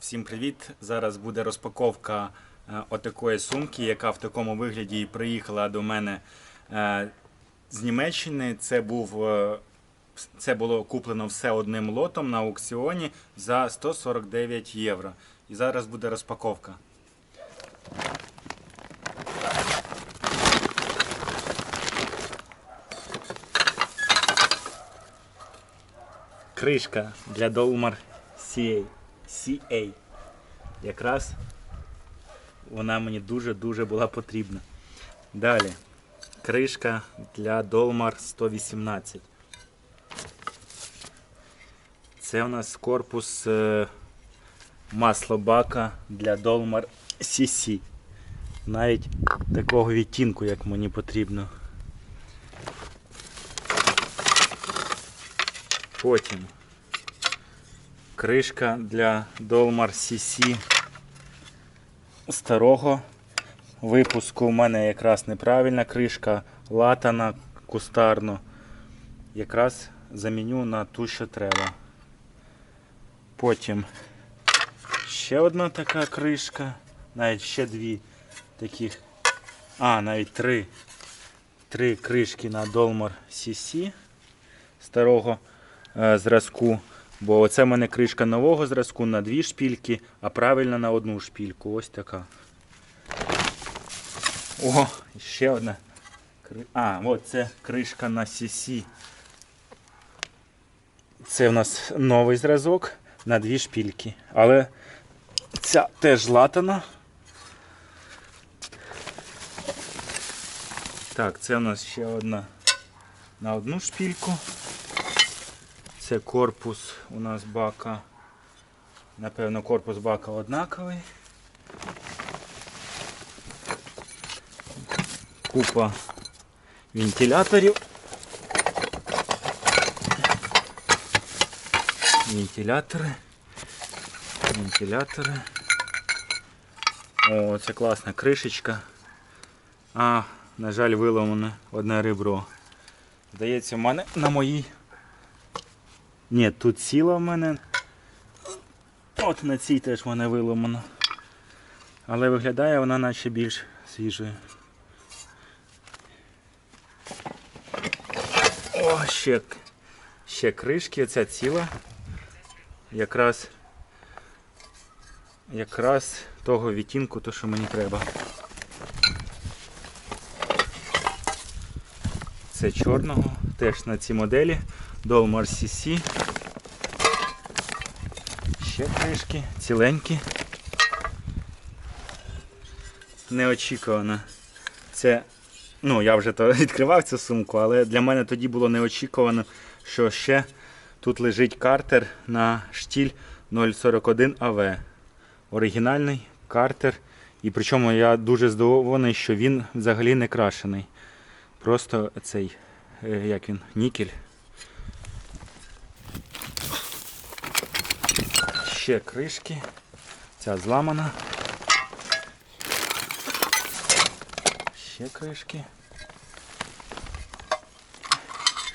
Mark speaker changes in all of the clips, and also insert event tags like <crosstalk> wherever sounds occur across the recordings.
Speaker 1: Всім привіт! Зараз буде розпаковка е, отакої сумки, яка в такому вигляді і приїхала до мене е, з Німеччини. Це був е, це було куплено все одним лотом на аукціоні за 149 євро. І зараз буде розпаковка. Кришка для Dolmar CA. CA. Якраз вона мені дуже-дуже була потрібна. Далі. Кришка для Dolmar 118. Це у нас корпус е, маслобака для Dolmar CC. Навіть такого відтінку, як мені потрібно. Потім кришка для Dolmar CC старого випуску. У мене якраз неправильна кришка, латана кустарно. Якраз заміню на ту, що треба. Потім ще одна така кришка, навіть ще дві таких. А, навіть три. Три кришки на Dolmar CC старого е, зразку. Бо оце в мене кришка нового зразку на дві шпільки, а правильно на одну шпільку. Ось така. О, ще одна. А, от це кришка на CC. Це в нас новий зразок на дві шпільки. Але ця теж латана. Так, це у нас ще одна на одну шпільку. Це корпус у нас бака. Напевно, корпус бака однаковий. Купа вентиляторів. Вентилятори. Вентилятори. О, це класна кришечка. А, на жаль, виламане одне ребро. Здається, в мене на моїй ні, тут ціла в мене. От на цій теж в мене виломано. Але виглядає вона наче більш свіжою. О, ще, ще кришки, оця ціла. Якраз якраз того відтінку, то що мені треба. Це чорного, теж на цій моделі. Dolmar CC. Ще кришки, ціленькі. Неочікувано. Це, ну, я вже то <laughs> відкривав цю сумку, але для мене тоді було неочікувано, що ще тут лежить картер на штіль 041 АВ. Оригінальний картер. І причому я дуже здивований, що він взагалі не крашений. Просто цей, е, як він, нікель. Ще кришки. Ця зламана. Ще кришки.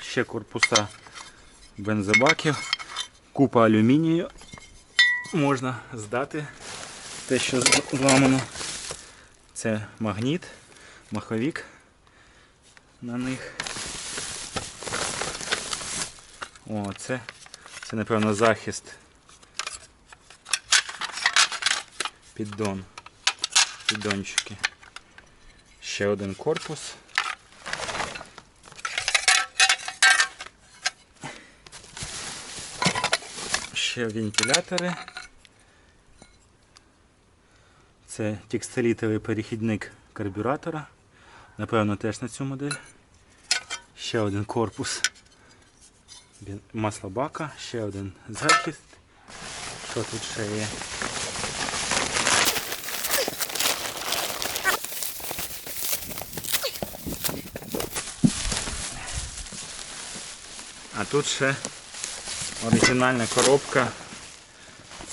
Speaker 1: Ще корпуса бензобаків. Купа алюмінію. Можна здати те, що зламано. Це магніт, маховік на них. О, це, це напевно захист Піддон. Піддончики. Ще один корпус. Ще вентилятори. Це текстилітовий перехідник карбюратора. Напевно, теж на цю модель. Ще один корпус маслобака, ще один захист. Що тут ще є? А тут ще оригінальна коробка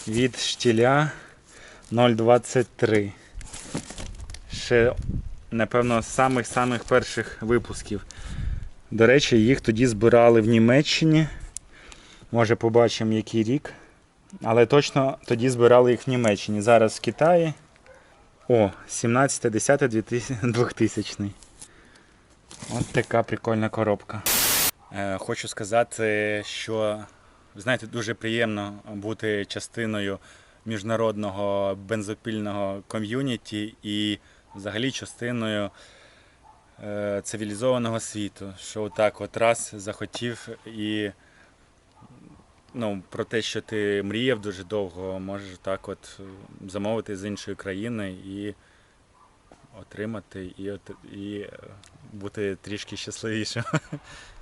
Speaker 1: від штіля 023. Ще, напевно, з самих-самих перших випусків. До речі, їх тоді збирали в Німеччині. Може побачимо який рік. Але точно тоді збирали їх в Німеччині. Зараз в Китаї. О, 17.10.2000. От така прикольна коробка. Е, хочу сказати, що знаєте, дуже приємно бути частиною міжнародного бензопільного ком'юніті і взагалі частиною е, цивілізованого світу. Що отак от раз захотів і ну, про те, що ти мріяв дуже довго, можеш так от замовити з іншої країни і отримати, і, і е, бути трішки щасливішим. <laughs>